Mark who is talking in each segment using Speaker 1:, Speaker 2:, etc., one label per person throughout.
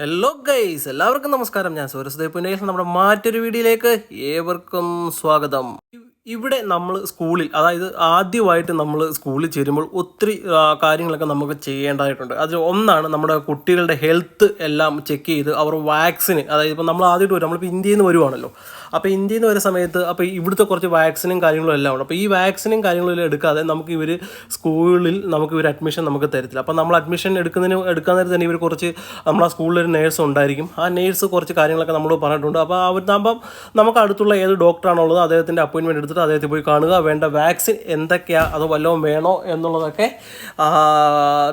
Speaker 1: Hello guys എല്ലാവർക്കും നമസ്കാരം. ഞാൻ സൂരസ്ദേവ് പുനയിൽ നമ്മുടെ മറ്റൊരു വീഡിയോയിലേക്ക് ഏവർക്കും സ്വാഗതം. ഇവിടെ നമ്മൾ സ്കൂളിൽ അതായത് ആദ്യമായിട്ട് നമ്മൾ സ്കൂളിൽ ചേരുമ്പോൾ ഒത്തിരി കാര്യങ്ങളൊക്കെ നമുക്ക് ചെയ്യേണ്ടതായിട്ടുണ്ട്. അതിൽ ഒന്നാണ് നമ്മുടെ കുട്ടികളുടെ ഹെൽത്ത് എല്ലാം ചെക്ക് ചെയ്ത് അവർ വാക്സിന് അതായത് ഇപ്പോൾ നമ്മൾ ആദ്യമായിട്ട് വരും. നമ്മളിപ്പോൾ ഇന്ത്യയിൽ നിന്ന് വരുവാണല്ലോ. അപ്പോൾ ഇന്ത്യയിൽ നിന്ന് വരുന്ന സമയത്ത് അപ്പോൾ ഇവിടുത്തെ കുറച്ച് വാക്സിനും കാര്യങ്ങളും എല്ലാം ഉണ്ട്. അപ്പോൾ ഈ വാക്സിനും കാര്യങ്ങളും എടുക്കാതെ നമുക്ക് ഇവർ സ്കൂളിൽ നമുക്ക് ഇവർ അഡ്മിഷൻ നമുക്ക് തരത്തില്ല. അപ്പോൾ നമ്മൾ അഡ്മിഷൻ എടുക്കുന്നതിന് എടുക്കാൻ നേരത്തെ തന്നെ ഇവർ കുറച്ച് നമ്മളാ സ്കൂളിൽ ഒരു നേഴ്സ് ഉണ്ടായിരിക്കും. ആ നേഴ്സ് കുറച്ച് കാര്യങ്ങളൊക്കെ നമ്മളോട് പറഞ്ഞിട്ടുണ്ട്. അപ്പോൾ അവർ നമുക്ക് അടുത്തുള്ള ഏത് ഡോക്ടറാണുള്ളത് അദ്ദേഹത്തിന്റെ അപ്പോയിൻമെന്റ് എടുത്തിട്ട് അദ്ദേഹത്തെ പോയി കാണുക. വേണ്ട വാക്സിൻ എന്തൊക്കെയാണ് അത് വല്ലതും വേണോ എന്നുള്ളതൊക്കെ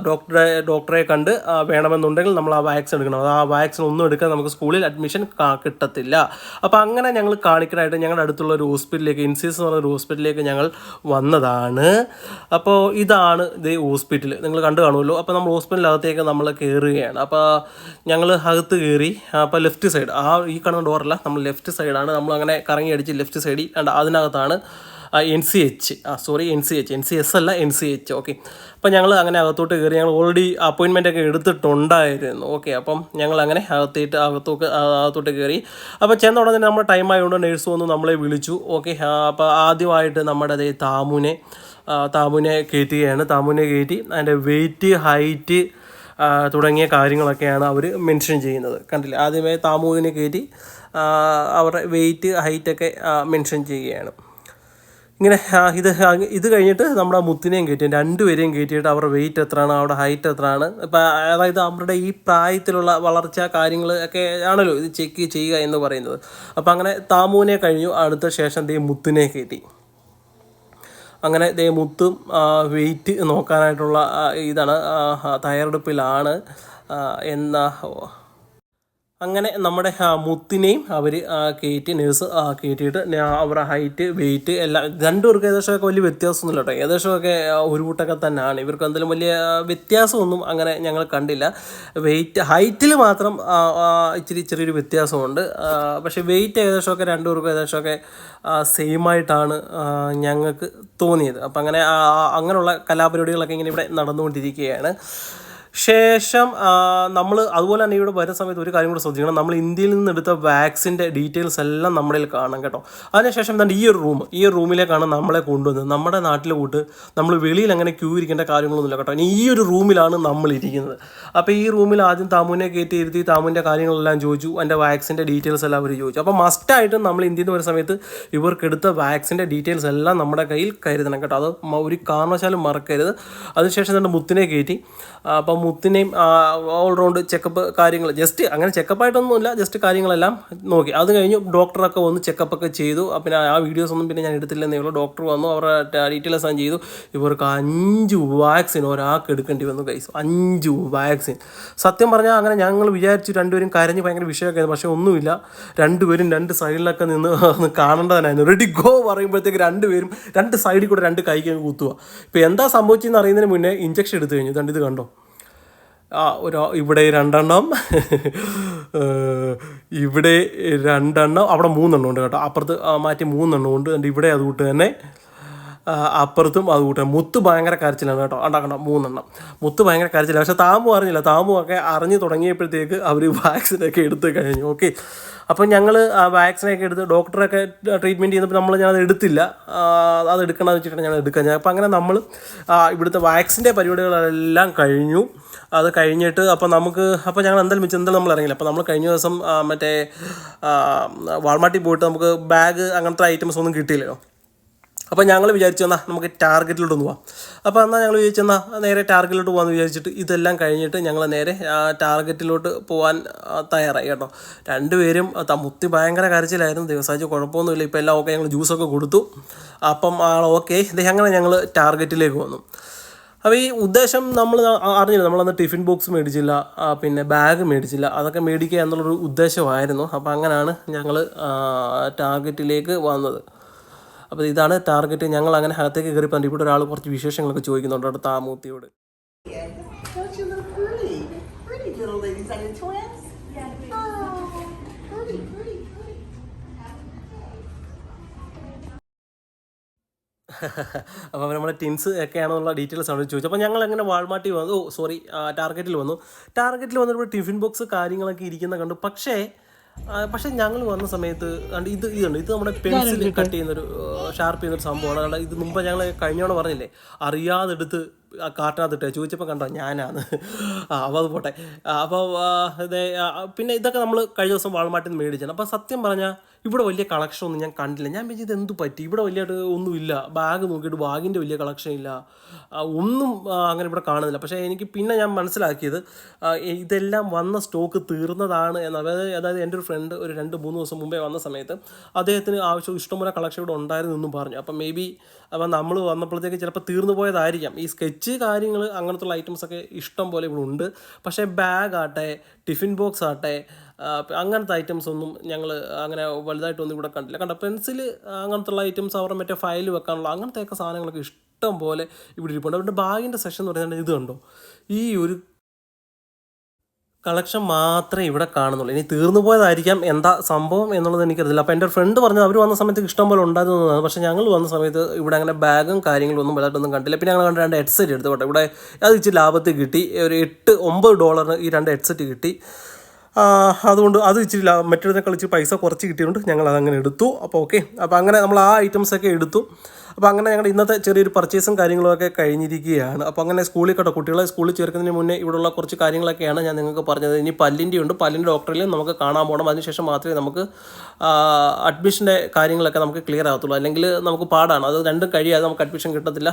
Speaker 1: ഡോക്ടറെ ഡോക്ടറെ കണ്ട് വേണമെന്നുണ്ടെങ്കിൽ നമ്മൾ ആ വാക്സിൻ എടുക്കണം. അത് ആ വാക്സിൻ ഒന്നും എടുക്കാൻ നമുക്ക് സ്കൂളിൽ അഡ്മിഷൻ കിട്ടത്തില്ല. അപ്പോൾ അങ്ങനെ ഞങ്ങൾ കാണിക്കാനായിട്ട് ഞങ്ങളുടെ അടുത്തുള്ള ഒരു ഹോസ്പിറ്റലിലേക്ക് ഇൻസിസ് എന്ന് പറഞ്ഞ ഒരു ഹോസ്പിറ്റലിലേക്ക് ഞങ്ങൾ വന്നതാണ്. അപ്പോൾ ഇതാണ് ഇത് ഹോസ്പിറ്റൽ. നിങ്ങൾ കണ്ടു കാണുമല്ലോ. അപ്പോൾ നമ്മൾ ഹോസ്പിറ്റലിനകത്തേക്ക് നമ്മൾ കയറുകയാണ്. അപ്പോൾ ഞങ്ങൾ അകത്ത് കയറി അപ്പോൾ ലെഫ്റ്റ് സൈഡ് ആ ഈ കാണുന്ന ഡോറല്ല നമ്മൾ ലെഫ്റ്റ് സൈഡാണ്. നമ്മൾ അങ്ങനെ കറങ്ങി അടിച്ച് ലെഫ്റ്റ് സൈഡിൽ അതിനകത്താണ് എൻ സി എച്ച് ആ sorry N C H N C S അല്ല എൻ സി എച്ച് ഓക്കെ അപ്പം ഞങ്ങൾ അങ്ങനെ അകത്തോട്ട് കയറി ഞങ്ങൾ ഓൾറെഡി അപ്പോയിൻമെന്റ് ഒക്കെ എടുത്തിട്ടുണ്ടായിരുന്നു. ഓക്കെ അപ്പം ഞങ്ങൾ അങ്ങനെ അകത്തേട്ട് അകത്തോട്ട് അകത്തോട്ട് കയറി. അപ്പോൾ ചെന്ന ഉടനെ നമ്മുടെ ടൈം ആയതുകൊണ്ട് നേഴ്സ് വന്ന് നമ്മളെ വിളിച്ചു. ഓക്കെ അപ്പോൾ ആദ്യമായിട്ട് നമ്മുടെ അതേ താമുനെ താമുനെ കയറ്റുകയാണ്. താമുനെ കയറ്റി അതിന്റെ വെയിറ്റ് ഹൈറ്റ് തുടങ്ങിയ കാര്യങ്ങളൊക്കെയാണ് അവർ മെൻഷൻ ചെയ്യുന്നത്. കണ്ടില്ല? ആദ്യമേ താമുവിനെ കയറ്റി അവരുടെ വെയിറ്റ് ഹൈറ്റൊക്കെ മെൻഷൻ ചെയ്യുകയാണ്. ഇങ്ങനെ ഇത് ഇത് കഴിഞ്ഞിട്ട് നമ്മുടെ മുത്തിനെയും കയറ്റി രണ്ടുപേരെയും കയറ്റിയിട്ട് അവരുടെ വെയിറ്റ് എത്രയാണ് അവരുടെ ഹൈറ്റ് എത്രയാണ് ഇപ്പം അതായത് അവരുടെ ഈ പ്രായത്തിലുള്ള വളർച്ച കാര്യങ്ങൾ ഒക്കെ ആണല്ലോ ഇത് ചെക്ക് ചെയ്യുക എന്ന് പറയുന്നത് അപ്പം അങ്ങനെ താമുവിനെ കഴിഞ്ഞു അടുത്ത ശേഷം ദേ മുത്തിനെ കയറ്റി അങ്ങനെ ദേ മുത്തും വെയിറ്റ് നോക്കാനായിട്ടുള്ള ഇതാണ് തയ്യാറെടുപ്പിലാണ് എന്നാ. അങ്ങനെ നമ്മുടെ മുത്തിനെയും അവർ കയറ്റി നേഴ്സ് കയറ്റിയിട്ട് അവരുടെ ഹൈറ്റ് വെയിറ്റ് എല്ലാം രണ്ടുപേർക്ക് ഏകദേശമൊക്കെ വലിയ വ്യത്യാസമൊന്നുമില്ല കേട്ടോ. ഏകദേശമൊക്കെ ഒരു കൂട്ടൊക്കെ തന്നെയാണ്. ഇവർക്ക് എന്തെങ്കിലും വലിയ വ്യത്യാസമൊന്നും അങ്ങനെ ഞങ്ങൾ കണ്ടില്ല. വെയിറ്റ് ഹൈറ്റിൽ മാത്രം ഇച്ചിരി ചെറിയൊരു വ്യത്യാസമുണ്ട്. പക്ഷെ വെയിറ്റ് ഏകദേശമൊക്കെ രണ്ടുപേർക്കും ഏകദേശമൊക്കെ സെയിം ആയിട്ടാണ് ഞങ്ങൾക്ക് തോന്നിയത്. അപ്പം അങ്ങനെ അങ്ങനെയുള്ള കലാപരിപാടികളൊക്കെ ഇങ്ങനെ ഇവിടെ നടന്നുകൊണ്ടിരിക്കുകയാണ്. ശേഷം നമ്മൾ അതുപോലെ തന്നെ ഇവിടെ വരുന്ന സമയത്ത് ഒരു കാര്യം കൂടെ ശ്രദ്ധിക്കണം. നമ്മൾ ഇന്ത്യയിൽ നിന്ന് എടുത്ത വാക്സിന്റെ ഡീറ്റെയിൽസ് എല്ലാം നമ്മുടെ കാണണം കാണാം കേട്ടോ. അതിനുശേഷം എന്താണ്? ഈ ഒരു റൂം. ഈ ഒരു റൂമിലേക്കാണ് നമ്മളെ കൊണ്ടുവന്നത്. നമ്മുടെ നാട്ടിൽ കൂട്ട് നമ്മൾ വെളിയിൽ അങ്ങനെ ക്യൂ ഇരിക്കേണ്ട കാര്യങ്ങളൊന്നുമില്ല കേട്ടോ. ഇനി ഈ ഒരു റൂമിലാണ് നമ്മൾ ഇരിക്കുന്നത്. അപ്പോൾ ഈ റൂമിൽ ആദ്യം താമുവിനെ കയറ്റി ഇരുത്തി താമുവിന്റെ കാര്യങ്ങളെല്ലാം ചോദിച്ചു. എന്റെ വാക്സിന്റെ ഡീറ്റെയിൽസ് എല്ലാം അവർ ചോദിച്ചു. അപ്പോൾ മസ്റ്റായിട്ടും നമ്മൾ ഇന്ത്യയിൽ നിന്ന് വരുന്ന സമയത്ത് ഇവർക്ക് എടുത്ത വാക്സിന്റെ ഡീറ്റെയിൽസ് എല്ലാം നമ്മുടെ കയ്യിൽ കരുതണം കേട്ടോ. അത് ഒരു കാരണവശാലും മറക്കരുത്. അതിനുശേഷം തന്നെ മുത്തിനെ കയറ്റി. അപ്പം മുത്തിനെയും ഓൾറൗണ്ട് ചെക്കപ്പ് കാര്യങ്ങൾ ജസ്റ്റ് അങ്ങനെ ചെക്കപ്പായിട്ടൊന്നുമില്ല ജസ്റ്റ് കാര്യങ്ങളെല്ലാം നോക്കി. അത് കഴിഞ്ഞു ഡോക്ടറൊക്കെ വന്ന് ചെക്കപ്പൊക്കെ ചെയ്തു. പിന്നെ ആ വീഡിയോസ് ഒന്നും പിന്നെ ഞാൻ എടുത്തില്ലെന്നേ ഉള്ളൂ. ഡോക്ടർ വന്നു അവരുടെ ഡീറ്റെയിൽസ് ഞാൻ ചെയ്തു. ഇവർക്ക് അഞ്ച് വാക്സിൻ ഒരാൾക്ക് എടുക്കേണ്ടി വന്നു കൈസ് അഞ്ച് വാക്സിൻ സത്യം പറഞ്ഞാൽ അങ്ങനെ ഞങ്ങൾ വിചാരിച്ചു രണ്ടുപേരും കരഞ്ഞ് ഭയങ്കര വിഷയമൊക്കെ ആയിരുന്നു. പക്ഷേ ഒന്നുമില്ല. രണ്ടുപേരും രണ്ട് സൈഡിലൊക്കെ നിന്ന് ഒന്ന് കാണേണ്ടതനായിരുന്നു റെഡി ഗോ പറയുമ്പോഴത്തേക്ക് രണ്ടുപേരും രണ്ട് സൈഡിൽ കൂടെ രണ്ട് കൈക്ക് കുത്തുക ഇപ്പോൾ എന്താ സംഭവിച്ചതെന്ന് അറിയുന്നതിന് മുന്നേ ഇഞ്ചക്ഷൻ എടുത്തു കഴിഞ്ഞു. കണ്ടിത് കണ്ടോ? ഒരു ഇവിടെ രണ്ടെണ്ണം. ഇവിടെ രണ്ടെണ്ണം. അവിടെ മൂന്നെണ്ണം ഉണ്ട് കേട്ടോ. അപ്പുറത്ത് ആ, മാറ്റി മൂന്നെണ്ണം ഉണ്ട്. എന്നിട്ട് ഇവിടെ അതുകൊണ്ട് തന്നെ ആ, അപ്പുറത്തും അത് തന്നെ. മുത്ത് ഭയങ്കര കരച്ചിലാണ് കേട്ടോ. ഉണ്ടാക്കണ്ട മൂന്നെണ്ണം. മുത്ത് ഭയങ്കര കരച്ചില്ല പക്ഷെ താമു അറിഞ്ഞില്ല. താമു ഒക്കെ അറിഞ്ഞു തുടങ്ങിയപ്പോഴത്തേക്ക് അവർ വാക്സിനൊക്കെ എടുത്ത് കഴിഞ്ഞു. ഓക്കെ അപ്പം ഞങ്ങൾ ആ വാക്സിനൊക്കെ എടുത്ത് ഡോക്ടറൊക്കെ ട്രീറ്റ്മെന്റ് ചെയ്യുന്നപ്പോൾ നമ്മൾ ഞാനത് എടുത്തില്ല. അത് എടുക്കണമെന്ന് വെച്ചിട്ടാണ് ഞാൻ എടുക്കാൻ ഞാൻ അപ്പം അങ്ങനെ നമ്മൾ ഇവിടുത്തെ വാക്സിന്റെ പരിപാടികളെല്ലാം കഴിഞ്ഞു. അത് കഴിഞ്ഞിട്ട് അപ്പോൾ നമുക്ക് അപ്പോൾ ഞങ്ങൾ എന്തായാലും മിച്ചം എന്തായാലും നമ്മൾ ഇറങ്ങില്ല. അപ്പോൾ നമ്മൾ കഴിഞ്ഞ ദിവസം മറ്റേ വാൾമാട്ടിൽ പോയിട്ട് നമുക്ക് ബാഗ് അങ്ങനത്തെ ഐറ്റംസ് ഒന്നും കിട്ടിയില്ലല്ലോ. അപ്പോൾ ഞങ്ങൾ വിചാരിച്ചു എന്നാൽ നമുക്ക് ടാർഗറ്റിലോട്ട് പോവാം. അപ്പോൾ എന്നാൽ ഞങ്ങൾ വിചാരിച്ചു എന്നാൽ നേരെ ടാർഗറ്റിലോട്ട് പോകാമെന്ന് വിചാരിച്ചിട്ട് ഇതെല്ലാം കഴിഞ്ഞിട്ട് ഞങ്ങൾ നേരെ ടാർഗറ്റിലോട്ട് പോകാൻ തയ്യാറായി കേട്ടോ. രണ്ടുപേരും മുത്തി ഭയങ്കര കരച്ചിലായിരുന്നു. ദിവസാഴ്ച കുഴപ്പമൊന്നുമില്ല. ഇപ്പോൾ എല്ലാം ഓക്കെ. ഞങ്ങൾ ജ്യൂസൊക്കെ കൊടുത്തു. അപ്പം ആൾ ഓക്കെ. അങ്ങനെ ഞങ്ങൾ ടാർഗറ്റിലേക്ക് വന്നു. അപ്പോൾ ഈ ഉദ്ദേശം നമ്മൾ അറിഞ്ഞില്ല. നമ്മളന്ന് ടിഫിൻ ബോക്സ് മേടിച്ചില്ല പിന്നെ ബാഗ് മേടിച്ചില്ല. അതൊക്കെ മേടിക്കുക എന്നുള്ളൊരു ഉദ്ദേശമായിരുന്നു. അപ്പോൾ അങ്ങനെയാണ് ഞങ്ങൾ ടാർഗറ്റിലേക്ക് വന്നത്. അപ്പോൾ ഇതാണ് ടാർഗറ്റ് ഞങ്ങൾ അങ്ങനെ അകത്തേക്ക് കയറി പറഞ്ഞു ഇവിടെ ഒരാൾ കുറച്ച് വിശേഷങ്ങളൊക്കെ ചോദിക്കുന്നുണ്ട് അവിടെ ആ മൂത്തിയോട്
Speaker 2: Don't you look pretty? Pretty little ladies. Are they twins? Yeah. Pretty, pretty, pretty.
Speaker 1: അപ്പോൾ നമ്മുടെ ടിൻസ് ഒക്കെയാണെന്നുള്ള ഡീറ്റെയിൽസ് ആണ് ചോദിച്ചത് അപ്പോൾ ഞങ്ങൾ അങ്ങനെ വാൾമാർട്ടിൽ വന്നു ഓ സോറി ടാർഗറ്റിൽ വന്നു ടാർഗറ്റിൽ വന്നപ്പോൾ ടിഫിൻ ബോക്സ് കാര്യങ്ങളൊക്കെ ഇരിക്കുന്ന കണ്ടു പക്ഷേ പക്ഷേ ഞങ്ങൾ വന്ന സമയത്ത് കണ്ട് ഇത് ഇതുണ്ട് ഇത് നമ്മുടെ പെൻസിൽ കട്ട് ചെയ്യുന്നൊരു ഷാർപ്പ് ചെയ്യുന്നൊരു സംഭവമാണ്. ഇത് മുമ്പ് ഞങ്ങൾ കഴിഞ്ഞോടെ പറഞ്ഞില്ലേ? അറിയാതെ ആ ചോദിച്ചപ്പോൾ കണ്ടോ ഞാനാണ് ആ അപ്പോൾ അത് പോട്ടെ. അപ്പോൾ പിന്നെ ഇതൊക്കെ നമ്മൾ കഴിഞ്ഞ ദിവസം വാൾമാർട്ടിൽ നിന്ന് മേടിച്ചാണ് അപ്പോൾ സത്യം പറഞ്ഞാൽ ഇവിടെ വലിയ കളക്ഷൻ ഒന്നും ഞാൻ കണ്ടില്ല. ഞാൻ വിചാരിച്ചത് എന്ത് പറ്റി? ഇവിടെ വലിയായിട്ട് ഒന്നുമില്ല. ബാഗ് നോക്കിയിട്ട് ബാഗിന്റെ വലിയ കളക്ഷൻ ഇല്ല. ഒന്നും അങ്ങനെ ഇവിടെ കാണുന്നില്ല. പക്ഷേ എനിക്ക് പിന്നെ ഞാൻ മനസ്സിലാക്കിയത് ഇതെല്ലാം വന്ന സ്റ്റോക്ക് തീർന്നതാണ് എന്ന്. അതായത് അതായത് എന്റെ ഒരു ഫ്രണ്ട് ഒരു രണ്ട് മൂന്ന് ദിവസം മുമ്പേ വന്ന സമയത്ത് അദ്ദേഹത്തിന് ആവശ്യം ഇഷ്ടംപോലെ കളക്ഷൻ ഇവിടെ ഉണ്ടായിരുന്നു എന്നും പറഞ്ഞു. അപ്പം മേ ബി അപ്പം നമ്മൾ വന്നപ്പോഴത്തേക്ക് ചിലപ്പോൾ തീർന്നു പോയതായിരിക്കാം ഈ സ്കെച്ച് കാര്യങ്ങൾ അങ്ങനത്തുള്ള ഐറ്റംസ് ഒക്കെ ഇഷ്ടം പോലെ ഇവിടെ ഉണ്ട്. പക്ഷേ ബാഗ് ആട്ടെ ടിഫിൻ ബോക്സ് ആട്ടെ അങ്ങനത്തെ ഐറ്റംസ് ഒന്നും ഞങ്ങൾ അങ്ങനെ വലുതായിട്ടൊന്നും ഇവിടെ കണ്ടില്ല. കണ്ട? പെൻസിൽ അങ്ങനത്തുള്ള ഐറ്റംസ് അവരുടെ മറ്റേ ഫയൽ വെക്കാനുള്ള അങ്ങനത്തെയൊക്കെ സാധനങ്ങളൊക്കെ ഇഷ്ടം പോലെ ഇവിടെ ഇരിപ്പുണ്ട്. അവരുടെ ബാഗിന്റെ സെഷൻ എന്ന് പറയുന്നത് ഇത് കണ്ടോ? ഈ ഒരു കളക്ഷൻ മാത്രമേ ഇവിടെ കാണുന്നുള്ളൂ. ഇനി തീർന്നു പോയതായിരിക്കാം. എന്താ സംഭവം എന്നുള്ളത് എനിക്കറിയില്ല. അപ്പോൾ എന്റെ ഫ്രണ്ട് പറഞ്ഞു അവർ വന്ന സമയത്ത് ഇഷ്ടം പോലെ ഉണ്ടായിരുന്നതാണ് പക്ഷേ ഞങ്ങൾ വന്ന സമയത്ത് ഇവിടെ അങ്ങനെ ബാഗും കാര്യങ്ങളും ഒന്നും വലുതായിട്ടൊന്നും കണ്ടില്ല. പിന്നെ ഞങ്ങൾ കണ്ട രണ്ട് ഹെഡ്സെറ്റ് എടുത്തു കേട്ടോ ഇവിടെ അത് ഇച്ചിരി ലാഭത്തിൽ കിട്ടി. ഒരു എട്ട് ഒമ്പത് ഡോളറിന് ഈ രണ്ട് ഹെഡ്സെറ്റ് കിട്ടി. അതുകൊണ്ട് അത് ഇച്ചിരി മറ്റൊരു കളിച്ച് പൈസ കുറച്ച് കിട്ടിയതുകൊണ്ട് ഞങ്ങൾ അതങ്ങനെ എടുത്തു. അപ്പോൾ ഓക്കെ അപ്പോൾ അങ്ങനെ നമ്മൾ ആ ഐറ്റംസൊക്കെ എടുത്തു. അപ്പോൾ അങ്ങനെ ഞങ്ങളുടെ ഇന്നത്തെ ചെറിയൊരു പർച്ചേസും കാര്യങ്ങളൊക്കെ കഴിഞ്ഞിരിക്കുകയാണ്. അപ്പോൾ അങ്ങനെ സ്കൂളിൽ കേട്ടോ കുട്ടികളെ സ്കൂളിൽ ചേർക്കുന്നതിന് മുന്നേ ഇവിടെയുള്ള കുറച്ച് കാര്യങ്ങളൊക്കെയാണ് ഞാൻ നിങ്ങൾക്ക് പറഞ്ഞത്. ഇനി പല്ലിന്റെ ഉണ്ട്. പല്ലിന്റെ ഡോക്ടറിലും നമുക്ക് കാണാൻ പോകണം അതിനുശേഷം മാത്രമേ നമുക്ക് അഡ്മിഷന്റെ കാര്യങ്ങളൊക്കെ നമുക്ക് ക്ലിയർ ആകത്തുള്ളൂ. അല്ലെങ്കിൽ നമുക്ക് പാടാണ്. അത് രണ്ടും കഴിയാതെ നമുക്ക് അഡ്മിഷൻ കിട്ടത്തില്ല.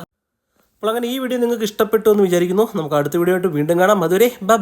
Speaker 1: അപ്പോൾ അങ്ങനെ ഈ വീഡിയോ നിങ്ങൾക്ക് ഇഷ്ടപ്പെട്ടു എന്ന് വിചാരിക്കുന്നു. നമുക്ക് അടുത്ത വീഡിയോ ആയിട്ട് വീണ്ടും കാണാം. അതുവരെ ബൈ